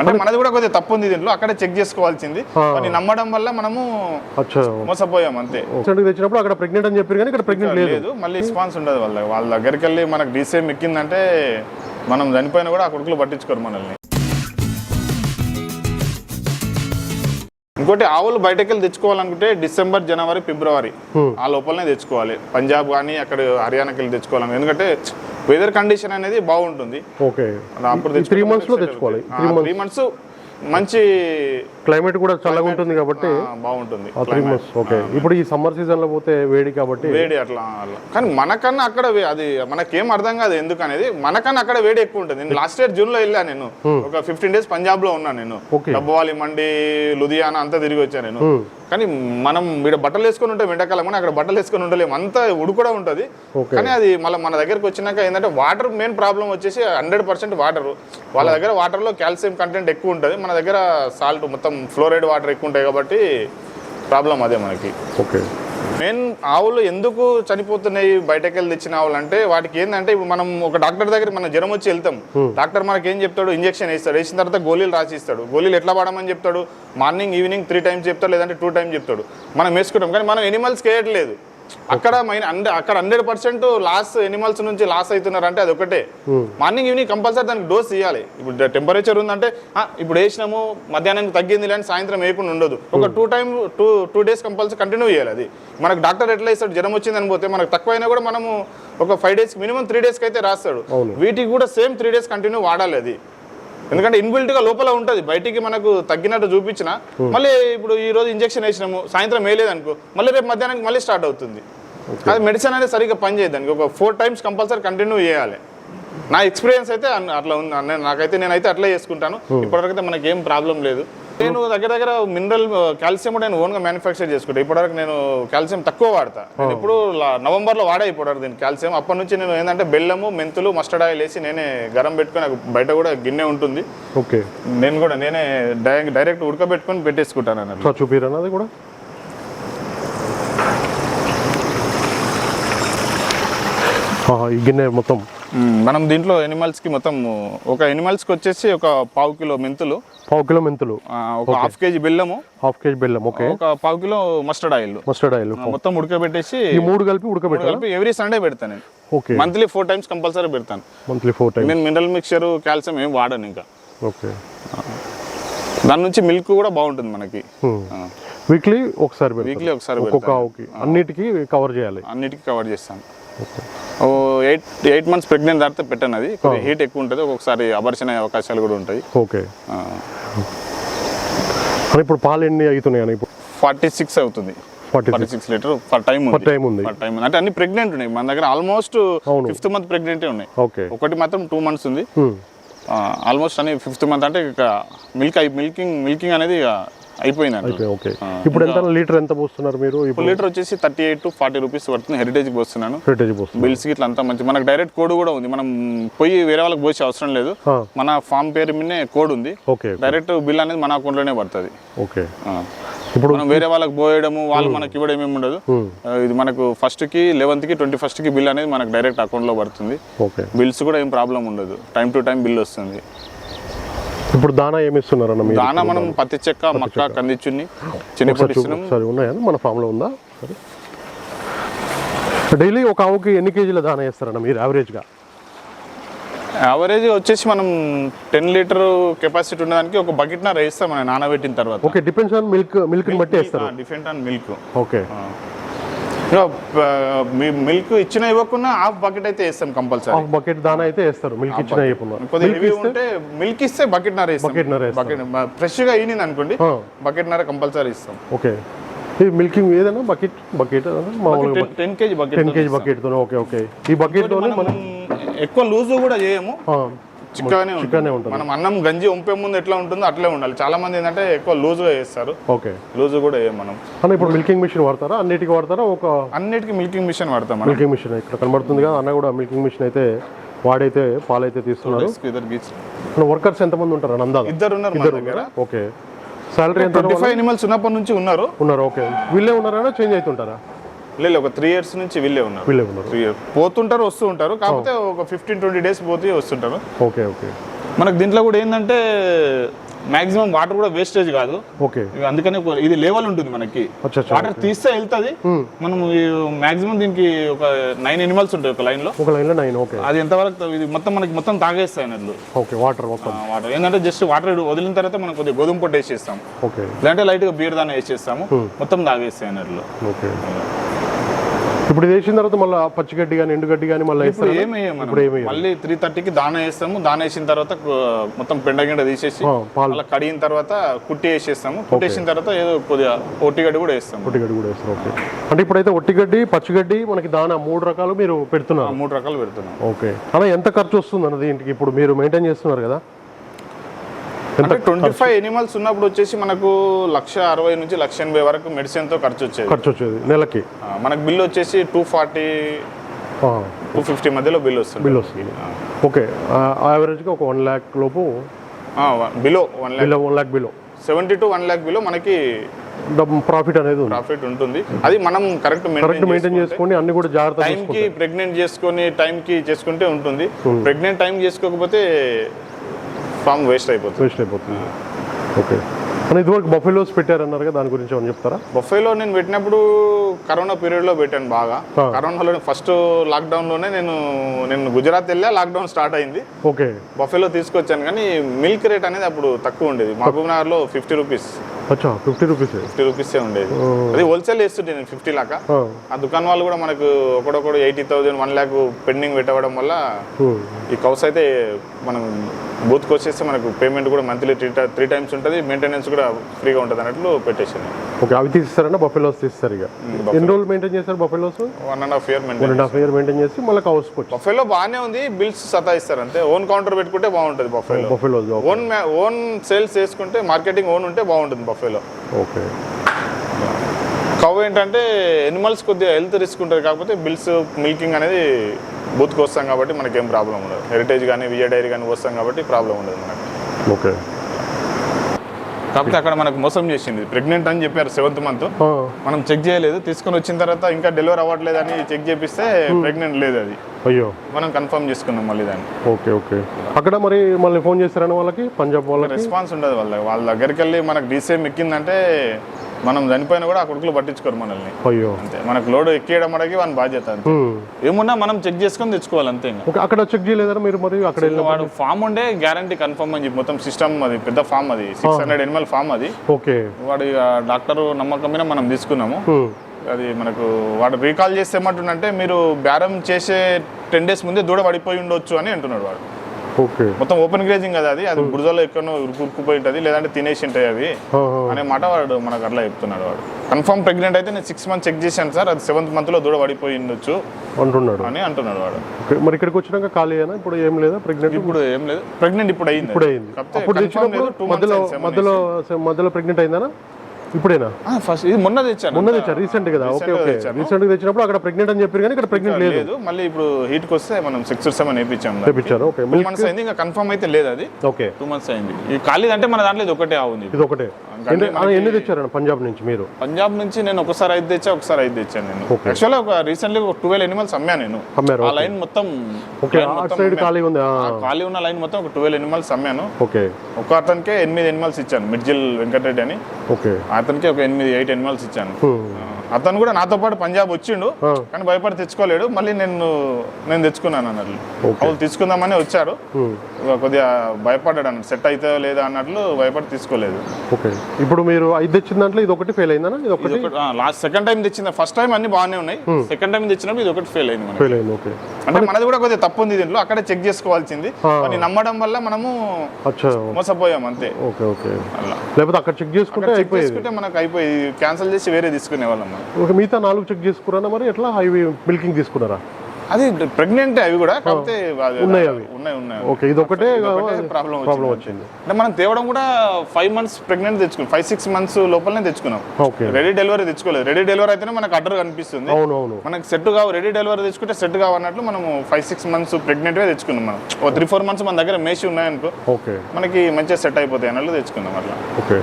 అంటే మనది కూడా కొద్దిగా తప్పు ఉంది దీంట్లో. అక్కడే చెక్ చేసుకోవాల్సింది. ఆ. కొన్ని నమ్మడం వల్ల మనము మోసపోయాం అంతే. తెచ్చినప్పుడు అక్కడ ప్రెగ్నెంట్ అని చెప్పారు కానీ ఇక్కడ ప్రెగ్నెంట్ లేదు. మళ్ళీ రెస్పాన్స్ ఉండదు వాళ్ళ వాళ్ళ దగ్గరికి వెళ్ళి మనకు డీసీఎం ఎక్కిందంటే మనం చనిపోయినా కూడా ఆ కొడుకులు పట్టించుకోరు మనల్ని. ఇంకోటి ఆవులు బయటకు వెళ్ళి తెచ్చుకోవాలనుకుంటే డిసెంబర్ జనవరి ఫిబ్రవరి. ఆ లోపలనే తెచ్చుకోవాలి. పంజాబ్ కానీ అక్కడ హర్యానాకి వెళ్ళి తెచ్చుకోవాలి. ఎందుకంటే వెదర్ కండిషన్ అనేది బాగుంటుంది. ఓకే అప్పుడు త్రీ మంత్స్లో తెచ్చుకోవాలి. త్రీ మంత్స్ మంచి క్లైమేట్ కూడా చల్లగా ఉంటుంది కాబట్టి బాగుంటుంది. త్రీ మంత్స్ ఓకే ఇప్పుడు ఈ సమ్మర్ సీజన్లో పోతే వేడి కాబట్టి వేడి అట్లా కానీ మనకన్నా అక్కడ అది మనకేం అర్థం కాదు ఎందుకు అనేది మనకన్నా అక్కడ వేడి ఎక్కువ ఉంటుంది. నేను లాస్ట్ ఇయర్ జూన్లో వెళ్ళా నేను. ఒక ఫిఫ్టీన్ డేస్ పంజాబ్లో ఉన్నా నేను. డబ్బవాలి మండి లుధియానా అంతా తిరిగి వచ్చా నేను. Hmm. కానీ మనం ఇక్కడ బట్టలు వేసుకొని ఉంటాం ఎండాకాలం కానీ అక్కడ బట్టలు వేసుకొని ఉండలేము. అంత ఉడు కూడా ఉంటుంది. కానీ అది మళ్ళీ మన దగ్గరకు వచ్చినాక ఏంటంటే వాటర్ మెయిన్ ప్రాబ్లం వచ్చేసి హండ్రెడ్ పర్సెంట్ వాటర్ వాళ్ళ దగ్గర వాటర్లో కాల్షియం కంటెంట్ ఎక్కువ ఉంటుంది. మన దగ్గర సాల్ట్ మొత్తం ఫ్లోరైడ్ వాటర్ ఎక్కువ ఉంటాయి కాబట్టి ప్రాబ్లం అదే మనకి. ఓకే. మెయిన్ ఆవులు ఎందుకు చనిపోతున్నాయి బయటకు వెళ్ళి తెచ్చిన ఆవులు అంటే వాటికి ఏంటంటే ఇప్పుడు మనం ఒక డాక్టర్ దగ్గర మనం జ్వరం వచ్చి వెళ్తాం. డాక్టర్ మనకి ఏం చెప్తాడు? ఇంజెక్షన్ వేస్తాడు. వేసిన తర్వాత గోళీలు రాసి ఇస్తాడు గోళీలు ఎట్లా వాడమని చెప్తాడు? మార్నింగ్ ఈవినింగ్ త్రీ టైమ్స్ చెప్తాడు లేదంటే టూ టైమ్స్ చెప్తాడు. మనం వేసుకుంటాం కానీ మనం ఎనిమల్స్కి వేయట్లేదు. అక్కడ మైన అక్కడ హండ్రెడ్ పర్సెంట్ లాస్ ఎనిమల్స్ నుంచి లాస్ అవుతున్నారు అంటే అది ఒకటే. మార్నింగ్ ఈవినింగ్ కంపల్సరీ దానికి డోస్ ఇవ్వాలి ఇప్పుడు టెంపరేచర్ ఉందంటే "ఆ, ఇప్పుడు వేసినాము మధ్యాహ్నానికి తగ్గింది లేని సాయంత్రం వేయకుండా ఉండదు. ఒక two time two two days compulsory continue చేయాలి అది. మనకు డాక్టర్ ఎట్లా ఇస్తాడు జ్వరం వచ్చిందని పోతే మనకు తక్కువైనా కూడా మనము ఒక ఫైవ్ డేస్ మినిమం త్రీ డేస్కి అయితే రాస్తాడు. వీటికి కూడా సేమ్ త్రీ డేస్ కంటిన్యూ వాడాలి అది. ఎందుకంటే ఇన్బిల్ట్గా లోపల ఉంటుంది. బయటికి మనకు తగ్గినట్టు చూపించిన మళ్ళీ ఇప్పుడు ఈ రోజు ఇంజెక్షన్ వేసినాము సాయంత్రం వేయలేదు అనుకో మళ్ళీ రేపు మధ్యాహ్నానికి మళ్ళీ స్టార్ట్ అవుతుంది. అది మెడిసిన్ అనేది సరిగ్గా పనిచేయదు దానికి. ఒక ఫోర్ టైమ్స్ కంపల్సరీ కంటిన్యూ చేయాలి. నా ఎక్స్పీరియన్స్ అయితే అట్లా ఉంది. నాకైతే నేనైతే అట్లే చేసుకుంటాను. ఇప్పటివరకు మనకి ఏం ప్రాబ్లం లేదు. నేను దగ్గర దగ్గర మినరల్ కాల్షియం కూడా నేను ఓన్గా మ్యానుఫ్యాక్చర్ చేసుకుంటా. ఇప్పటివరకు నేను కాల్షియం తక్కువ వాడతా. నేను ఇప్పుడు లా- నవంబర్లో వాడా ఇప్పటివరకు దీని కాల్షియం. అప్పటి నుంచి నేను ఏంటంటే బెల్లము మెంతులు మస్టర్డ్ ఆయిల్ వేసి నేనే గరం పెట్టుకొని నాకు బయట కూడా గిన్నె ఉంటుంది. ఓకే. నేను కూడా నేనే డైరెక్ట్ ఉడకబెట్టుకొని పెట్టేసుకుంటాను అన్నట్టు చూపిరన్నా అది కూడా. ఈ గిన్నె మొత్తం. మనం దీంట్లో ఎనిమల్స్కి మొత్తం ఒక ఎనిమల్స్కి వచ్చేసి ఒక పావు కిలో మెంతులు. పావు కిలో మెంతులు. ఒక హాఫ్ కేజీ బెల్లము. హాఫ్ కేజీ బెల్లం ఓకే. ఒక పావు kilo mustard oil. Mustard oil మొత్తం ఉడకబెట్టేసి ఈ మూడు కలిపి ఉడకబెట్టాలి? కలిపి ఎవ్రీ సండే పెడతాను నేను. Okay. Monthly four times compulsory పెడతాను. మంత్లీ ఫోర్ టైమ్ నేను మినరల్ మిక్చర్ కాల్షియం ఏం వాడను ఇంకా. ఓకే. దాని నుంచి మిల్క్ కూడా బాగుంటుంది మనకి. వీక్లీ ఒకసారి వీక్లీ ఒకసారి ఒక్కొక్క అన్నిటికీ కవర్ చేయాలి. అన్నిటికీ కవర్ చేస్తాను. ఓ ఎయిట్ ఎయిట్ మంత్స్ ప్రెగ్నెంట్ దాటితే పెట్టాను అది. హీట్ ఎక్కువ ఉంటుంది ఒక్కొక్కసారి అబర్షన్ అయ్యే అవకాశాలు కూడా ఉంటాయి. ఓకే. ఇప్పుడు పాలు ఎన్ని అవుతున్నాయి ఇప్పుడు? ఫార్టీ సిక్స్ అవుతుంది. Forty six. Litre per time Per time ఉంది. ఫర్ టైం అంటే అన్ని ప్రెగ్నెంట్ ఉన్నాయి. మన దగ్గర ఆల్మోస్ట్. ఫిఫ్త్ మంత్ ప్రెగ్నెంటే ఉన్నాయి. ఓకే. ఒకటి మాత్రం టూ మంత్స్ ఉంది. ఆల్మోస్ట్ అని ఫిఫ్త్ మంత్ అంటే ఇక మిల్క్ మిల్కింగ్ మిల్కింగ్ అనేది ఇక అయిపోయింది అంటే ఓకే ఇప్పుడు ఎంత లీటర్ ఎంత పోస్తున్నారు మీరు? ఇప్పుడు లీటర్ వచ్చేసి thirty eight to forty rupees పడుతుంది. హెరిటేజ్కి వస్తున్నాను హెరిటేజ్ బిల్స్ ఇట్లా అంతా మంచి మనకు డైరెక్ట్ కోడ్ కూడా ఉంది. మనం పోయి వేరే వాళ్ళకి పోసే అవసరం లేదు. మన ఫామ్ పేరు మీదనే కోడ్ ఉంది. ఓకే డైరెక్ట్ బిల్ అనేది మన అకౌంట్లోనే పడుతుంది. ఓకే. ఇప్పుడు మనం వేరే వాళ్ళకి పోయడము వాళ్ళు మనకి ఇవ్వడం ఏమి ఉండదు. ఇది మనకు ఫస్ట్కి లెవెన్త్కి ట్వంటీ ఫస్ట్కి బిల్ అనేది మనకు డైరెక్ట్ అకౌంట్లో పడుతుంది. ఓకే. బిల్స్ కూడా ఏం ప్రాబ్లం ఉండదు. టైం టు టైం బిల్ వస్తుంది. ఇప్పుడు దానా ఏమి ఇస్తున్నారన్న మీరు దానా మనం పత్తి చెక్క మక్క కందిచున్ని చిన్నపొడి ఒకసారి చూ- ఇస్తున్నాం. ఒకసారి ఉన్నాయా? మన ఫామ్లో ఉందా? సరే. డైలీ ఒక ఆవుకి ఎన్ని కేజీల దానా వేస్తారన్న మీరు యావరేజ్గా యావరేజ్ వచ్చేసి మనం టెన్ లీటర్ కెపాసిటీ ఉన్నదానికి ఒక బకెట్ నా వేస్తాం మనం నానబెట్టిన తర్వాత. ఓకే డిపెండ్స్ ఆన్ మిల్క్ మిల్క్ని బట్టి వేస్తారు. Different on milk okay milk ఇచ్చిన ఇవ్వకుండా హాఫ్ బకెట్ అయితే వేస్తాం కంపల్సరీ హాఫ్ బకెట్ దానా అయితే వేస్తారు. మిల్క్ ఇచ్చిన ఇవ్వకుండా. ఉంటే మిల్క్ ఇస్తే బకెట్ నర Bucket నర. బకెట్ ఫ్రెష్గా అయినింది అనుకోండి బకెట్ నర కంపల్సరీ ఇస్తాం. ఓకే ఈ మిల్కింగ్ ఏదైనా బకెట్ బకెట్ మామూలుగా ten KG bucket ten KG బకెట్తో okay okay ఈ బకెట్తోనే మనం ఎక్కువ లూజ్ కూడా చేయము. చిక్కగానే చిక్కగానే ఉంటుంది. మనం అన్నం గంజి ఉంపే ముందు ఎట్లా ఉంటుందో అట్లే ఉండాలి. చాలా మంది ఏంటంటే ఎక్కువ లూజ్గా చేస్తారు. ఓకే. లూజ్ కూడా వేయం మనం. అన్న ఇప్పుడు మిల్కింగ్ మిషన్ వాడతారా? అన్నిటికీ వాడతారా? ఒక అన్నిటికీ మిల్కింగ్ మిషన్ వాడతాం మిల్కింగ్ మిషన్ ఇక్కడ కనబడుతుంది కదా అన్న కూడా మిల్కింగ్ మిషన్ అయితే వాడైతే పాలైతే తీస్తున్నారు. ఇద్దరు మన వర్కర్స్ ఎంతమంది ఉంటారు అన్న అందాజ? ఇద్దరు ఉన్నారు దగ్గర. ఓకే. సాలరీ ఎంత ఫైవ్ ఎనిమల్స్ ఉన్నప్పటి నుంచి ఉన్నారు. ఉన్నారు ఓకే. వీళ్ళే ఉన్నారా చేంజ్ అవుతుంటారా? లేదు ఒక త్రీ ఇయర్స్ నుంచి వీళ్ళే ఉన్నారు. వీళ్ళే ఉన్నారు. త్రీ ఇయర్స్ పోతుంటారు వస్తూ ఉంటారు కాకపోతే ఒక ఫిఫ్టీన్ ట్వంటీ డేస్ పోతే వస్తుంటారు. Okay okay. మనకు దీంట్లో కూడా ఏంటంటే మాక్సిమం వాటర్ కూడా వేస్టేజ్ కాదు. ఓకే. అందుకనే ఇది లెవెల్ ఉంటుంది మనకి. వాటర్ తీస్తే వెళ్తుంది. మనం మాక్సిమం దీనికి ఒక నైన్ ఎనిమల్స్ ఉంటాయి ఒక లైన్లో. ఒక లైన్లో నైన్ ఓకే. అది ఎంతవరకు ఇది మొత్తం మనకి మొత్తం తాగేస్తాయి అన్నట్లు ఓకే వాటర్ మొత్తం. వాటర్ ఏంటంటే జస్ట్ వాటర్ వదిలిన తర్వాత మనం కొద్దిగా గోధుమ పొట్టు వేసేస్తాం. ఓకే. లేదంటే లైట్గా బీర్ దాన్ని వేసేస్తాము మొత్తం తాగేస్తాయి అన్నట్లు ఓకే. ఇప్పుడు ఇది వేసిన తర్వాత మళ్ళీ పచ్చిగడ్డి కానీ ఎండుగడ్డి కానీ మళ్ళీ ఇప్పుడు ఏమి. మళ్ళీ త్రీ థర్టీకి దాన వేస్తాము. దాన వేసిన తర్వాత మొత్తం పెండ గిండ తీసేసి అలా కడిగిన తర్వాత కుట్టి వేసేస్తాము. కుట్టేసిన తర్వాత ఏదో కొద్దిగా ఒట్టిగడ్డి కూడా వేస్తాము. ఒట్టిగడ్డి కూడా వేస్తారు ఓకే. అంటే ఇప్పుడైతే ఒట్టిగడ్డి పచ్చిగడ్డి మనకి దానా మూడు రకాలు మీరు పెడుతున్నారు. మూడు రకాలు పెడుతున్నాం. ఓకే. అలా ఎంత ఖర్చు వస్తుంది అన్నది ఇంటికి ఇప్పుడు మీరు మెయింటైన్ చేస్తున్నారు కదా? అంటే ట్వంటీ ఫైవ్ ఎనిమల్స్ ఉన్నప్పుడు వచ్చేసి మనకు లక్ష అరవై నుంచి లక్ష ఎనభై వరకు మెడిసిన్తో ఖర్చు వచ్చేది. ఖర్చు వచ్చేది నెలకి. మనకు బిల్ వచ్చేసి టూ ఫార్టీ టూ ఫిఫ్టీ మధ్యలో బిల్ వస్తుంది. బిల్ వస్తుంది. ఓకే యావరేజ్గా ఒక వన్ ల్యాక్ లోపు below one lakh one lakh below. Seventy to one lakh below మనకి ప్రాఫిట్ అనేది ప్రాఫిట్ ఉంటుంది. అది మనం కరెక్ట్ కరెక్ట్ మెయింటైన్ చేసుకోండి అన్ని కూడా జాగ్రత్త టైం కి ప్రెగ్నెంట్ చేసుకొని టైం కి చేసుకుంటే ఉంటుంది. ప్రెగ్నెంట్ టైం చేసుకోకపోతే ఫామ్ వేస్ట్ అయిపోతుంది. వేస్ట్ అయిపోతుంది. ఓకే అని ఇదివరకు బఫెలోస్ పెట్టారన్నారు కదా దాని గురించి ఏమైనా చెప్తారా? బొఫేలో నేను పెట్టినప్పుడు కరోనా పీరియడ్లో పెట్టాను బాగా. కరోనాలో ఫస్ట్ లాక్డౌన్లోనే నేను నేను గుజరాత్ వెళ్ళా లాక్డౌన్ స్టార్ట్ అయింది. ఓకే బఫేలో తీసుకొచ్చాను కానీ మిల్క్ రేట్ అనేది అప్పుడు తక్కువ ఉండేది. మహబూబ్ నగర్లో ఫిఫ్టీ రూపీస్ అచ్చా ఫిఫ్టీ రూపీస్ ఫిఫ్టీ రూపీసే ఉండేది. అది హోల్సేల్ వేస్తుంటే నేను ఫిఫ్టీ లాగా. ఆ. దుకాణం వాళ్ళు కూడా మనకు ఒకడొకడు eighty thousand one lakh pending పెట్టవడం వల్ల ఈ కౌస్ అయితే మనం బూత్కి వచ్చేస్తే మనకు పేమెంట్ కూడా మంత్లీ త్రీ త్రీ టైమ్స్ ఉంటుంది. మెయింటెనెన్స్ కూడా ఫ్రీగా ఉంటుంది అన్నట్లు పెట్టేసాను ఓకే అవి తీస్తారన్నా బఫెలోస్ తీస్తారు ఇక. ఎన్ని రోజులు మెయింటైన్ చేస్తారు buffaloes one and half year one and half year maintain చేసి మళ్ళీ వచ్చి బఫేలో బాగానే ఉంది బిల్స్ సతాయిస్తారు అంతే. ఓన్ కౌంటర్ పెట్టుకుంటే బాగుంటుంది buffalo buffaloes own own sales చేసుకుంటే మార్కెటింగ్ ఓన్ ఉంటే బాగుంటుంది బఫేలో ఓకే కవ్ ఏంటంటే ఎనిమల్స్ కొద్దిగా హెల్త్ రిస్క్ ఉంటుంది కాకపోతే బిల్స్ మిల్కింగ్ అనేది బూత్కి వస్తాం కాబట్టి మనకేం ప్రాబ్లం ఉండదు. హెరిటేజ్ కానీ విజయ డైరీ కానీ వస్తాం కాబట్టి ప్రాబ్లం ఉండదు మనకి. ఓకే. కాకపోతే అక్కడ మనకు మోసం చేసింది. ప్రెగ్నెంట్ అని చెప్పారు సెవెంత్ మంత్ మనం చెక్ చేయలేదు. తీసుకొని వచ్చిన తర్వాత ఇంకా డెలివరీ అవ్వట్లేదు అని చెక్ చేపిస్తే ప్రెగ్నెంట్ లేదు అది. అయ్యో. మనం కన్ఫర్మ్ చేసుకున్నాం మళ్ళీ దాన్ని. Okay okay. అక్కడ మరి మళ్ళీ ఫోన్ చేస్తారని వాళ్ళకి? పంజాబ్ వాళ్ళకి? రెస్పాన్స్ ఉండదు వాళ్ళ వాళ్ళ దగ్గరికి. వెళ్ళి మనకు డీసీఎం ఎక్కిందంటే మనం చనిపోయినా కూడా ఆ కొడుకులు పట్టించుకోరు మనల్ని. అయ్యో. అంతే. మనకు లోడ్ ఎక్కియడం మనకి వాళ్ళ బాధ్యత అంతే. ఏమున్నా మనం చెక్ చేసుకొని తెచ్చుకోవాలి అంతే ఇంకా. ఓకే అక్కడ చెక్ చేయలేదా మీరు మరి? అక్కడ వెళ్ళిన వాడు ఫామ్ ఉండే గ్యారంటీ కన్ఫర్మ్ అని చెప్పి మొత్తం సిస్టమ్ అది పెద్ద ఫామ్ అది. సిక్స్ హండ్రెడ్ ఎనిమల్ ఫామ్ అది. ఓకే. వాడు డాక్టర్ నమ్మకం మీద మనం తీసుకున్నాము. అది మనకు వాడు రీకాల్ చేస్తే ఏమంటుండంటే మీరు బేరం చేసే టెన్ డేస్ ముందే దూడ పడిపోయి ఉండొచ్చు అని అంటున్నాడు వాడు. ఓకే. మొత్తం ఓపెన్ గ్రేజింగ్ కదా అది? అది బురదలో ఎక్కడో ఉరుకుపోయి ఉంటుంది లేదంటే తినేసి ఉంటాయి అవి. అనే మాట వాడు మనకు అట్లా చెప్తున్నాడు వాడు. కన్ఫర్మ్ ప్రెగ్నెంట్ అయితే నేను సిక్స్ మంత్స్ చెక్ చేశాను సార్ అది సెవెంత్ మంత్లో దూడ పడిపోయి ఉండొచ్చు అంటున్నాడు. అని అంటున్నాడు వాడు. మరి ఇక్కడికి వచ్చినాక ఖాళీ అయినా ఇప్పుడు ఏం లేదా? ప్రెగ్నెంట్ ఇప్పుడు ఏం లేదు. ప్రెగ్నెంట్ ఇప్పుడు అయింది. ఇప్పుడు అయింది. మధ్యలో మధ్యలో ప్రెగ్నెంట్ అయిందా ఇప్పుడేనా? ఫస్ట్ ఇది మొన్న తెచ్చాను. మొన్న తెచ్చారు రీసెంట్ కదా? Okay okay. రీసెంట్గా తెచ్చినప్పుడు అక్కడ ప్రెగ్నెంట్ అని చెప్పారు కానీ ఇక్కడ ప్రెగ్నెంట్ లేదు మళ్ళీ ఇప్పుడు హీట్కి వస్తే మనం సిక్స్ సెవెన్ వేయించాం తెప్పించారు ఓకే. టూ మంత్స్ అయింది ఇంకా కన్ఫర్మ్ అయితే లేదు అది. ఓకే. టూ మంత్స్ అయింది. ఈ ఖాళీ అంటే మన దాంట్లో ఇది ఒకటే ఉంది ఇది ఒకటే. ఎన్ని తెచ్చారండి పంజాబ్ నుంచి మీరు? పంజాబ్ నుంచి నేను ఒకసారి ఐదు తెచ్చా ఒకసారి ఐదు తెచ్చాను నేను. Okay. యాక్చువల్గా ఒక రీసెంట్లీ ఒక ట్వెల్వ్ ఎనిమల్స్ అమ్మా నేను. ఆ లైన్ మొత్తం సైడ్. ఖాళీ ఉంది ఖాళీ ఉన్న లైన్ మొత్తం ఒక ట్వెల్వ్ ఎనిమల్స్ అమ్మాను. ఓకే. ఒక అతనికే ఎనిమిది ఎనిమల్స్ ఇచ్చాను మిడ్జిల్ వెంకటరెడ్డి అని. ఓకే. అతనికి ఒక ఎనిమిది ఎయిట్ ఎనిమల్స్ ఇచ్చాను. అతను కూడా నాతో పాటు పంజాబ్ వచ్చిండు. కానీ భయపడి తెచ్చుకోలేడు. మళ్ళీ నేను నేను తెచ్చుకున్నాను అన్నట్లు. వాళ్ళు తీసుకుందామని వచ్చారు. కొద్దిగా భయపడ్డాడు అన్నట్టు. సెట్ అవుతుందో లేదా అన్నట్లు భయపడి తీసుకోలేదు. ఓకే. ఇప్పుడు మీరు ఐదు తెచ్చిన దాంట్లో ఇది ఒకటి ఫెయిల్ అయిందా ఇది ఒకటి? లాస్ట్ సెకండ్ టైం తెచ్చింది. ఫస్ట్ టైం అన్ని బాగానే ఉన్నాయి. సెకండ్ టైం తెచ్చినప్పుడు ఇది ఒకటి ఫెయిల్ అయింది ఫెయిల్ అయింది ఓకే. అంటే మనది కూడా కొద్దిగా తప్పు ఉంది దీంట్లో. అక్కడే చెక్ చేసుకోవాల్సింది. కానీ నమ్మడం వల్ల మనము మోసపోయాం అంతే. Okay okay. లేకపోతే అక్కడ చెక్ చేసుకుంటే చెక్ అయిపోయేది. చేసుకుంటే మనకు అయిపోయి క్యాన్సిల్ చేసి వేరే తీసుకునే వాళ్ళం ఓకే మిగతా నాలుగు చెక్ చేసుకున్నారా మరి? ఎట్లా అవి మిల్కింగ్ తీసుకున్నారా? అది ప్రెగ్నెంట్ అవి కూడా కాకపోతే ఉన్నాయి అవి. ఉన్నాయి ఉన్నాయి. ఓకే ఇది ఒకటే ప్రాబ్లం ప్రాబ్లం వచ్చింది. అంటే మనం తేవడం కూడా ఫైవ్ మంత్స్ ప్రెగ్నెంట్ తెచ్చుకున్నాం. ఫైవ్ సిక్స్ మంత్స్ లోపలనే తెచ్చుకున్నాం. ఓకే. రెడీ డెలివరీ తెచ్చుకోలేదు. రెడీ డెలివరీ అయితేనే మనకు అడ్డర్ కనిపిస్తుంది. అవును అవును. మనకి సెట్ కావు రెడీ డెలివరీ తెచ్చుకుంటే సెట్ కావన్నట్లు మనం ఫైవ్ సిక్స్ మంత్స్ ప్రెగ్నెంట్గా తెచ్చుకున్నాం మనం. ఓ త్రీ ఫోర్ మంత్స్ మన దగ్గర మేసి ఉన్నాయనుకో ఓకే. మనకి మంచిగా సెట్ అయిపోతాయి అన్నట్లు తెచ్చుకున్నాం అట్లా. ఓకే.